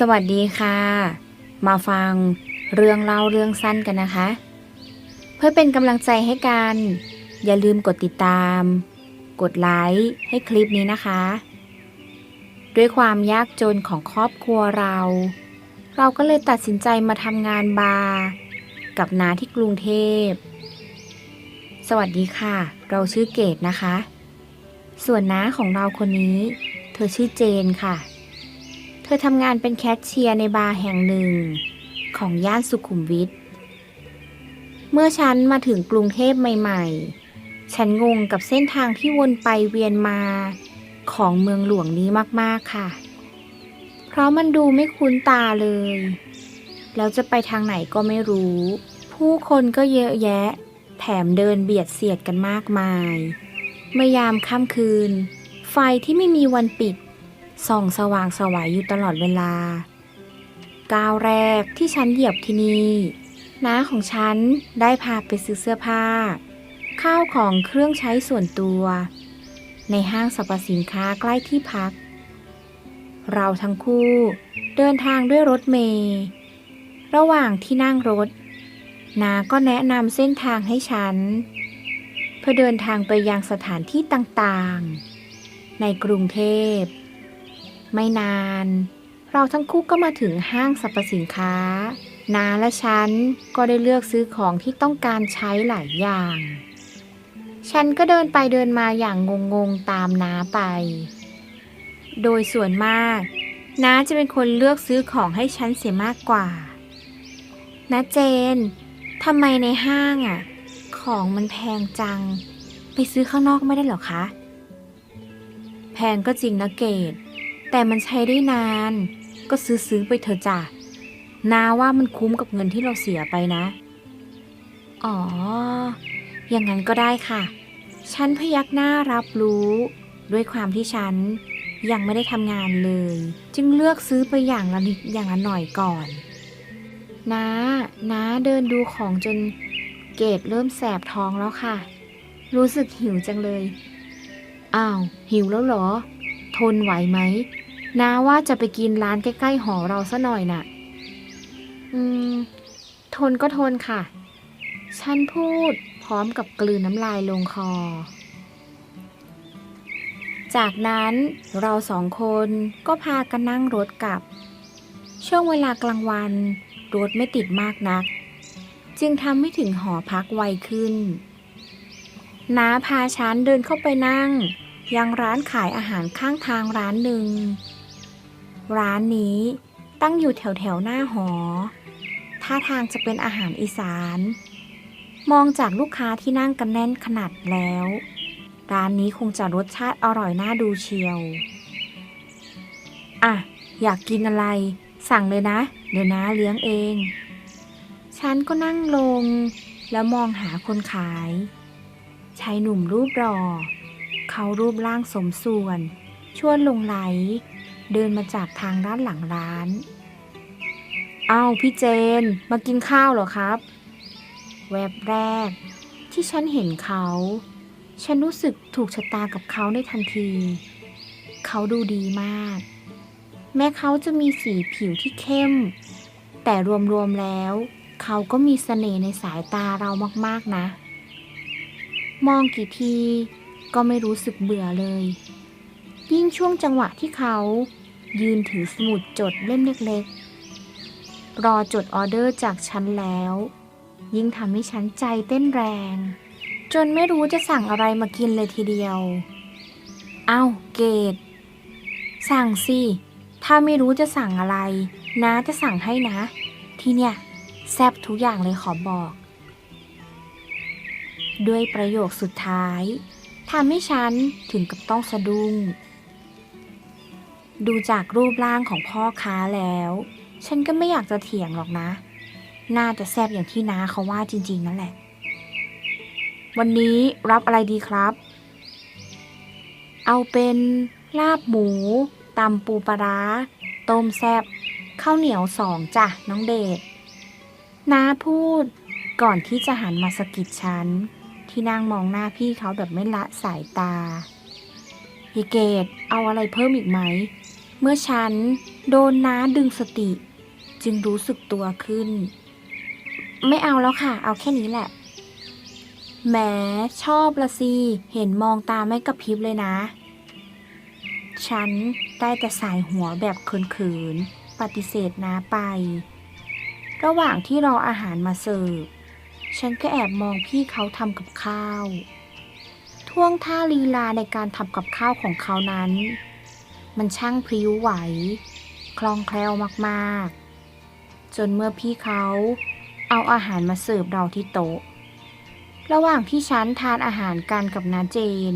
สวัสดีค่ะ มาฟังเรื่องเล่าเรื่องสั้นกันนะคะ เพื่อเป็นกำลังใจให้กัน อย่าลืมกดติดตาม กดไลค์ให้คลิปนี้นะคะ ด้วยความยากจนของครอบครัวเรา เราก็เลยตัดสินใจมาทำงานบาร์กับน้าที่กรุงเทพ สวัสดีค่ะ เราชื่อเกดนะคะ ส่วนน้าของเราคนนี้ เธอชื่อเจนค่ะ เธอทำงานเป็นแคชเชียร์ในบาร์แห่งหนึ่ง ของย่านสุขุมวิท เมื่อฉันมาถึงกรุงเทพใหม่ ๆ ฉันงงกับเส้นทางที่วนไปเวียนมาของเมืองหลวงนี้มากๆค่ะ เพราะมันดูไม่คุ้นตาเลย แล้วจะไปทางไหนก็ไม่รู้ ผู้คนก็เยอะแยะ แถมเดินเบียดเสียดกันมากมาย เมื่อยามค่ำคืน ไฟที่ไม่มีวันปิด ส่องสว่างสวัยอยู่ตลอดเวลา ก้าวแรกที่ฉันเหยียบที่นี่น้าของฉันได้พาไปซื้อเสื้อผ้า ข้าวของเครื่องใช้ส่วนตัว ในห้างสรรพสินค้าใกล้ที่พัก เราทั้งคู่เดินทางด้วยรถเมล์ระหว่างที่นั่งรถ นาก็แนะนำเส้นทางให้ฉัน เพื่อเดินทางไปยังสถานที่ต่างๆ ในกรุงเทพ ไม่นาน เราทั้งคู่ก็มาถึงห้างสรรพสินค้า นาและฉันก็ได้เลือกซื้อของที่ต้องการใช้หลายอย่าง ฉันก็เดินไปเดินมาอย่างงงๆตามน้าไป โดยส่วนมากน้าจะเป็นคนเลือกซื้อของให้ฉันเสียมากกว่าน้าเจนทำไมในห้างอะ ของมันแพงจัง ไปซื้อข้างนอกไม่ได้หรอคะ แพงก็จริงนะเกด แต่มันใช้ได้นาน ก็ซื้อซื้อไปเถอะจ้ะนาว่ามันคุ้มกับเงินที่เราเสียไปนะ อ๋อ อย่างนั้นก็ได้ค่ะ ฉันพยักหน้ารับรู้ ด้วยความที่ฉันยังไม่ได้ทำงานเลย จึงเลือกซื้อไปอย่างละนิดอย่างละหน่อยก่อนน้าน้าเดินดูของจนเกดเริ่มแสบท้องแล้วค่ะ รู้สึกหิวจังเลย อ้าว หิวแล้วเหรอ ทนไหวไหม น้าว่าจะไปกินร้านใกล้ๆหอเราซะหน่อยน่ะ อืม ทนก็ทนค่ะ ฉันพูดพร้อมกับกลืนน้ำลายลงคอ จากนั้นเราสองคนก็พากันนั่งรถกลับ ช่วงเวลากลางวัน รถไม่ติดมากนัก จึงทำให้ถึงหอพักไวขึ้น น้าพาฉันเดินเข้าไปนั่ง ยังร้านขายอาหารข้างทางร้านหนึ่ง ร้านนี้ตั้งอยู่แถวแถวหน้าหอ ท่าทางจะเป็นอาหารอีสาน มองจากลูกค้าที่นั่งกันแน่นขนาดแล้ว ร้านนี้คงจะรสชาติอร่อยน่าดูเชียว อะ อยากกินอะไร สั่งเลยนะ เดี๋ยวน้าเลี้ยงเอง ฉันก็นั่งลง แล้วมองหาคนขาย ชายหนุ่มรูปรอ เขารูปร่างสมส่วน ชวนลงไหล เดินมาจากทางด้านหลังร้าน เอาพี่เจนมากินข้าวเหรอครับ แวบแรก ที่ฉันเห็นเขา ฉันรู้สึกถูกชะตากับเขาในทันที เขาดูดีมาก แม้เขาจะมีสีผิวที่เข้ม แต่รวมๆแล้ว เขาก็มีเสน่ห์ในสายตาเรามากๆนะ มองกี่ทีก็ไม่รู้สึกเบื่อเลย ยิ่งช่วงจังหวะที่เขา ยืนถือสมุดจดเล่มเล็กๆ รอจดออเดอร์จากฉันแล้ว ยิ่งทำให้ฉันใจเต้นแรง จนไม่รู้จะสั่งอะไรมากินเลยทีเดียว เอ้าเกดสั่งสิ ถ้าไม่รู้จะสั่งอะไรนะจะสั่งให้นะ ที่เนี่ย แซบทุกอย่างเลยขอบอก ด้วยประโยคสุดท้ายทำให้ฉันถึงกับต้องสะดุ้ง ดูจากรูปร่างของพ่อค้าแล้ว ฉันก็ไม่อยากจะเถียงหรอกนะ น่าจะแซบอย่างที่น้าเขาว่าจริง ๆ นั่นแหละ วันนี้รับอะไรดีครับ เอาเป็นลาบหมูตำปูปลาต้มแซบข้าวเหนียวสองจ้ะน้องเดชน้าพูดก่อนที่จะหันมาสกิดฉัน ที่นั่งมองหน้าพี่เขาแบบไม่ละสายตาพี่เกดเอาอะไรเพิ่มอีกไหม เมื่อฉันโดนน้าดึงสติ จึงรู้สึกตัวขึ้น ไม่เอาแล้วค่ะ เอาแค่นี้แหละ แหมชอบละสิ เห็นมองตาไม่กระพริบเลยนะ ฉันได้แต่สายหัวแบบเขินๆ ปฏิเสธน้าไป ระหว่างที่รออาหารมาเสิร์ฟ ฉันก็แอบมองพี่เขาทำกับข้าว ท่วงท่าลีลาในการทำกับข้าวของเขานั้น มันช่างพริ้วไหว คล่องแคล่วมากๆ จนเมื่อพี่เขาเอาอาหารมาเสิร์ฟเราที่โต๊ะ ระหว่างที่ฉันทานอาหารกันกับนาเจน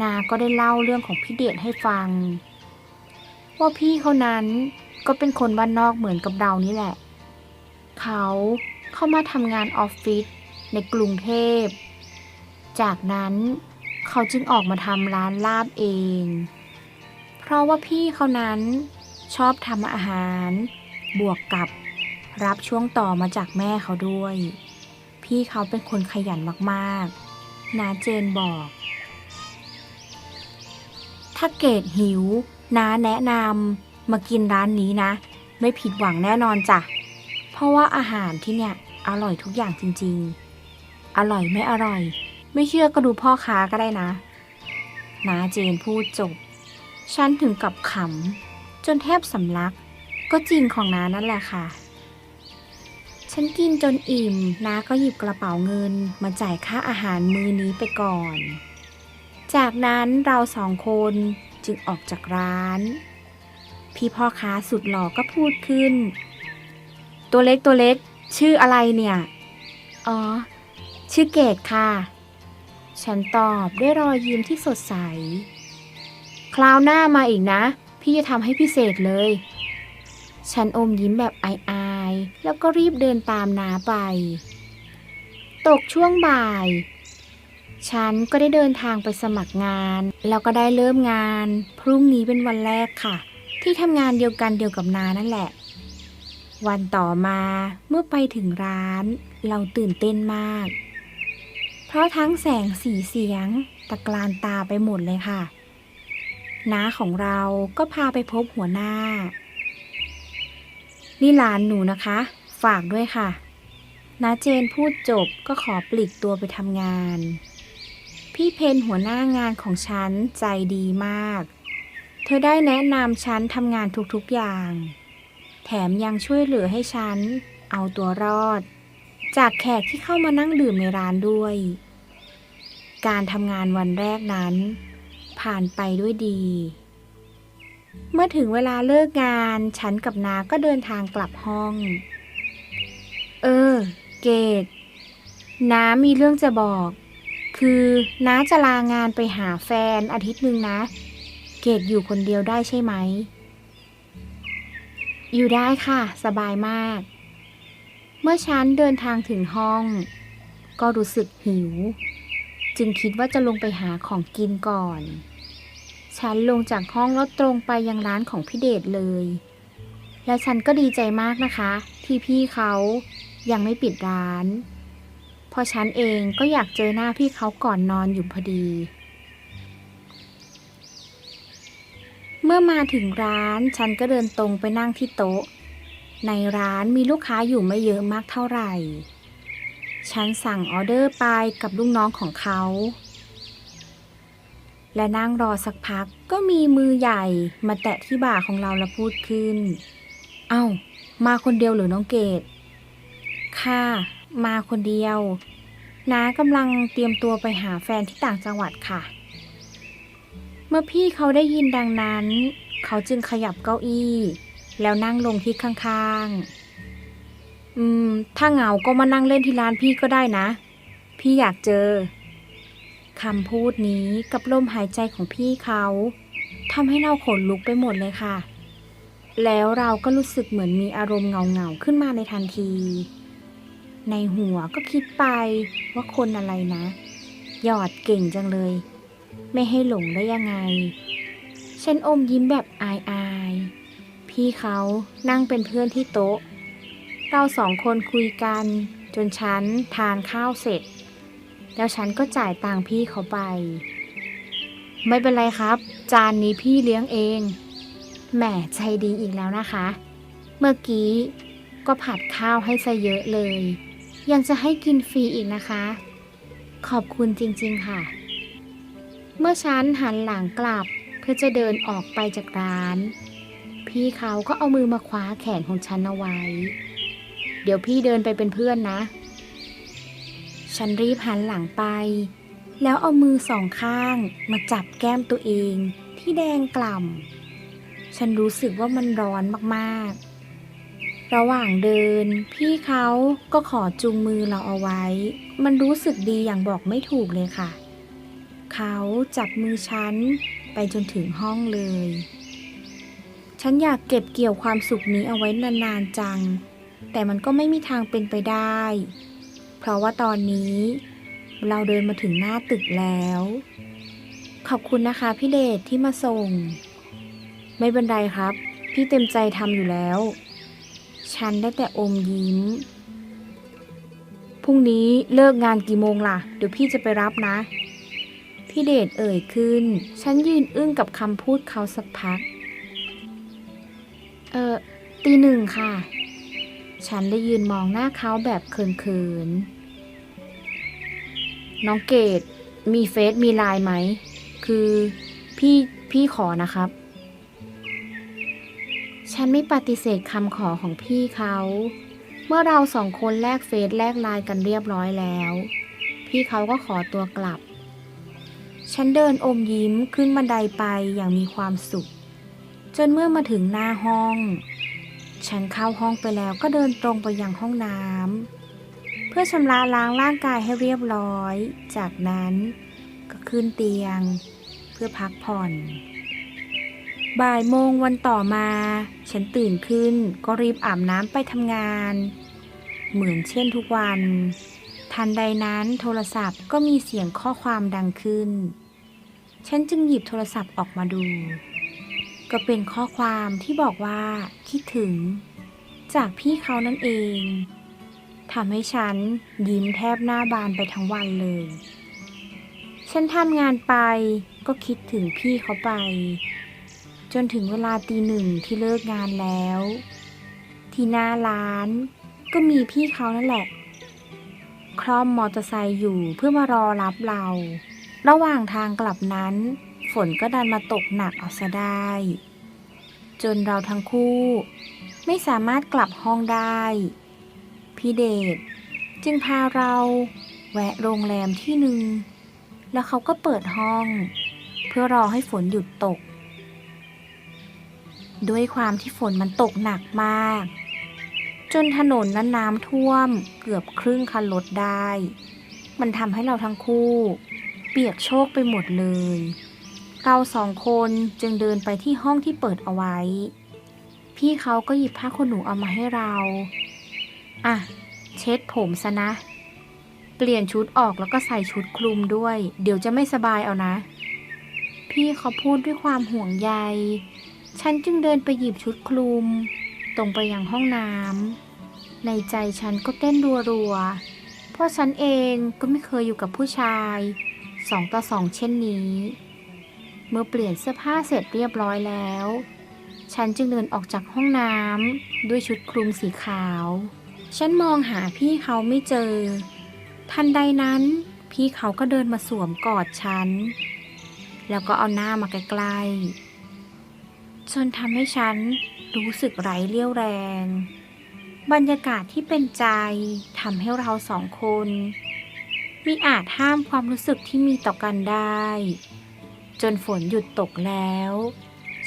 นาก็ได้เล่าเรื่องของพี่เดชให้ฟัง ว่าพี่เขานั้นก็เป็นคนบ้านนอกเหมือนกับเรานี่แหละ เขาเข้ามาทำงานออฟฟิศในกรุงเทพ จากนั้นเขาจึงออกมาทำร้านลาบเอง เพราะว่าพี่เขานั้นชอบทำอาหาร บวกกับรับช่วงต่อมาจากแม่เขาด้วย พี่เขาเป็นคนขยันมากๆนาเจนบอก ถ้าเกดหิวน้าแนะนำมากินร้านนี้นะ ไม่ผิดหวังแน่นอนจ้ะ เพราะว่าอาหารที่เนี่ยอร่อยทุกอย่างจริงๆ อร่อยไม่อร่อย ไม่เชื่อก็ดูพ่อค้าก็ได้นะนาเจนพูดจบ ฉันถึงกับขำจนแทบสำลัก ก็จริงของน้านั่นแหละค่ะ ฉันกินจนอิ่มน้าก็หยิบกระเป๋าเงินมาจ่ายค่าอาหารมื้อนี้ไปก่อน จากนั้นเราสองคนจึงออกจากร้าน พี่พ่อค้าสุดหล่อก็พูดขึ้น ตัวเล็กตัวเล็ก ชื่ออะไรเนี่ย อ๋อ ชื่อเกดค่ะ ฉันตอบด้วยรอยยิ้มที่สดใส คราวหน้ามาอีกนะ พี่จะทำให้พิเศษเลย ฉันอมยิ้มแบบอายๆ แล้วก็รีบเดินตามนาไป ตกช่วงบ่าย ฉันก็ได้เดินทางไปสมัครงาน แล้วก็ได้เริ่มงาน พรุ่งนี้เป็นวันแรกค่ะ ที่ทำงานเดียวกันเดียวกับนานั่นแหละ วันต่อมาเมื่อไปถึงร้าน เราตื่นเต้นมาก เพราะทั้งแสงสีเสียงตะกลานตาไปหมดเลยค่ะ น้าของเราก็พาไปพบหัวหน้า นี่หลานหนูนะคะ ฝากด้วยค่ะ น้าเจนพูดจบก็ขอปลีกตัวไปทำงาน พี่เพนหัวหน้างานของฉันใจดีมาก เธอได้แนะนำฉันทำงานทุกๆอย่าง แถมยังช่วยเหลือให้ฉัน เอาตัวรอด จากแขกที่เข้ามานั่งดื่มในร้านด้วย การทำงานวันแรกนั้น ผ่านไปด้วยดี เมื่อถึงเวลาเลิกงาน ฉันกับนาก็เดินทางกลับห้อง เออ เกดน้ามีเรื่องจะบอก คือน้าจะลางานไปหาแฟนอาทิตย์หนึ่งนะ เกดอยู่คนเดียวได้ใช่ไหม อยู่ได้ค่ะ สบายมาก เมื่อฉันเดินทางถึงห้อง ก็รู้สึกหิว จึงคิดว่าจะลงไปหาของกินก่อน ฉันลงจากห้องแล้วตรงไปยังร้านของพี่เดชเลย และฉันก็ดีใจมากนะคะ ที่พี่เขายังไม่ปิดร้านเพราะฉันเองก็อยากเจอหน้าพี่เขาก่อนนอนอยู่พอดี เมื่อมาถึงร้านฉันก็เดินตรงไปนั่งที่โต๊ะ ในร้านมีลูกค้าอยู่ไม่เยอะมากเท่าไหร่ ฉันสั่งออเดอร์ไปกับลูกน้องของเขา และนั่งรอสักพักก็มีมือใหญ่มาแตะที่บ่าของเราแล้วพูดขึ้น เอ้า มาคนเดียวหรือน้องเกดค่ะ มาคนเดียว น้ากำลังเตรียมตัวไปหาแฟนที่ต่างจังหวัดค่ะ เมื่อพี่เขาได้ยินดังนั้น เขาจึงขยับเก้าอี้ แล้วนั่งลงที่ข้างๆ อืม ถ้าเหงาก็มานั่งเล่นที่ร้านพี่ก็ได้นะ พี่อยากเจอ คำพูดนี้กับลมหายใจของพี่เขาทำให้เราขนลุกไปหมดเลยค่ะ แล้วเราก็รู้สึกเหมือนมีอารมณ์เงาๆขึ้นมาในทันที ในหัวก็คิดไปว่าคนอะไรนะ หยอดเก่งจังเลย ไม่ให้หลงได้ยังไง ฉันอมยิ้มแบบอายๆพี่เขานั่งเป็นเพื่อนที่โต๊ะ เราสองคนคุยกันจนฉันทานข้าวเสร็จ แล้วฉันก็จ่ายตังค์พี่เขาไป ไม่เป็นไรครับ จานนี้พี่เลี้ยงเอง แหมใจดีอีกแล้วนะคะ เมื่อกี้ก็ผัดข้าวให้ซะเยอะเลย ยังจะให้กินฟรีอีกนะคะ ขอบคุณจริงๆค่ะ เมื่อฉันหันหลังกลับเพื่อจะเดินออกไปจากร้าน พี่เขาก็เอามือมาคว้าแขนของฉันเอาไว้ เดี๋ยวพี่เดินไปเป็นเพื่อนนะ ฉันรีบหันหลังไป แล้วเอามือสองข้างมาจับแก้มตัวเองที่แดงกล่ำ ฉันรู้สึกว่ามันร้อนมากๆ ระหว่างเดิน พี่เขาก็ขอจูงมือเราเอาไว้ มันรู้สึกดีอย่างบอกไม่ถูกเลยค่ะ เขาจับมือฉันไปจนถึงห้องเลย ฉันอยากเก็บเกี่ยวความสุขนี้เอาไว้นานๆจัง แต่มันก็ไม่มีทางเป็นไปได้ เพราะว่าตอนนี้ เราเดินมาถึงหน้าตึกแล้ว ขอบคุณนะคะพี่เดชที่มาส่ง ไม่เป็นไรครับ พี่เต็มใจทำอยู่แล้ว ฉันได้แต่อมยิ้ม พรุ่งนี้เลิกงานกี่โมงล่ะ เดี๋ยวพี่จะไปรับนะ พี่เดชเอ่ยขึ้น ฉันยืนอึ้งกับคำพูดเขาสักพัก เออตีหนึ่งค่ะ ฉันได้ยืนมองหน้าเขาแบบเขินๆ น้องเกดมีเฟซมีไลน์ไหม คือพี่พี่ขอนะครับ ฉันไม่ปฏิเสธคำขอของพี่เขา เมื่อเราสองคนแลกเฟซแลกไลน์กันเรียบร้อยแล้ว พี่เขาก็ขอตัวกลับ ฉันเดินอมยิ้มขึ้นบันไดไปอย่างมีความสุข จนเมื่อมาถึงหน้าห้อง ฉันเข้าห้องไปแล้วก็เดินตรงไปยังห้องน้ำ พื่อชำระล้างร่างกายให้เรียบร้อย จากนั้นก็ขึ้นเตียง เพื่อพักผ่อน บ่ายโมงวันต่อมา ฉันตื่นขึ้นก็รีบอาบน้ำไปทำงาน เหมือนเช่นทุกวัน ทันใดนั้นโทรศัพท์ก็มีเสียงข้อความดังขึ้น ฉันจึงหยิบโทรศัพท์ออกมาดู ก็เป็นข้อความที่บอกว่าคิดถึง จากพี่เขานั่นเอง ทำให้ฉันยิ้มแทบหน้าบานไปทั้งวันเลย ฉันทำงานไปก็คิดถึงพี่เขาไป จนถึงเวลาตีหนึ่งที่เลิกงานแล้ว ที่หน้าร้านก็มีพี่เขานั่นแหละ คล่อมมอเตอร์ไซค์อยู่เพื่อมารอรับเรา ระหว่างทางกลับนั้น ฝนก็ดันมาตกหนักเอาซะได้ จนเราทั้งคู่ ไม่สามารถกลับห้องได้ พี่เดชจึงพาเราแวะโรงแรมที่หนึ่ง แล้วเขาก็เปิดห้อง เพื่อรอให้ฝนหยุดตก ด้วยความที่ฝนมันตกหนักมาก จนถนนนั้นน้ำท่วมเกือบครึ่งคันรถได้ มันทำให้เราทั้งคู่ เปียกโชกไปหมดเลย เราสองคนจึงเดินไปที่ห้องที่เปิดเอาไว้ พี่เขาก็หยิบผ้าขนหนูเอามาให้เรา อะ เช็ดผมซะนะ เปลี่ยนชุดออกแล้วก็ใส่ชุดคลุมด้วย เดี๋ยวจะไม่สบายเอานะ พี่เขาพูดด้วยความห่วงใย ฉันจึงเดินไปหยิบชุดคลุม ตรงไปยังห้องน้ำในใจฉันก็เต้นรัวๆเพราะฉันเองก็ไม่เคยอยู่กับผู้ชายสองต่อสองเช่นนี้ เมื่อเปลี่ยนเสื้อผ้าเสร็จเรียบร้อยแล้ว ฉันจึงเดินออกจากห้องน้ำด้วยชุดคลุมสีขาว ฉันมองหาพี่เขาไม่เจอ ทันใดนั้น พี่เขาก็เดินมาสวมกอดฉัน แล้วก็เอาหน้ามาใกล้ๆจนทำให้ฉันรู้สึกไร้เรี่ยวแรง บรรยากาศที่เป็นใจทำให้เราสองคนมิอาจห้ามความรู้สึกที่มีต่อกันได้ จนฝนหยุดตกแล้ว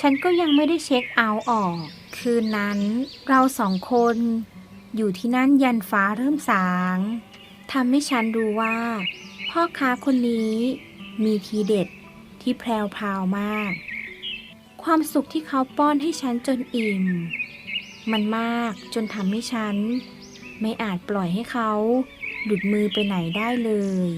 ฉันก็ยังไม่ได้เช็คเอาท์ออก คืนนั้นเราสองคน อยู่ที่นั่นยันฟ้าเริ่มสางทำให้ฉันรู้ว่า พ่อค้าคนนี้มีทีเด็ดที่แพรวพราวมาก ความสุขที่เขาป้อนให้ฉันจนอิ่ม มันมากจนทำให้ฉัน ไม่อาจปล่อยให้เขาหลุดมือไปไหนได้เลย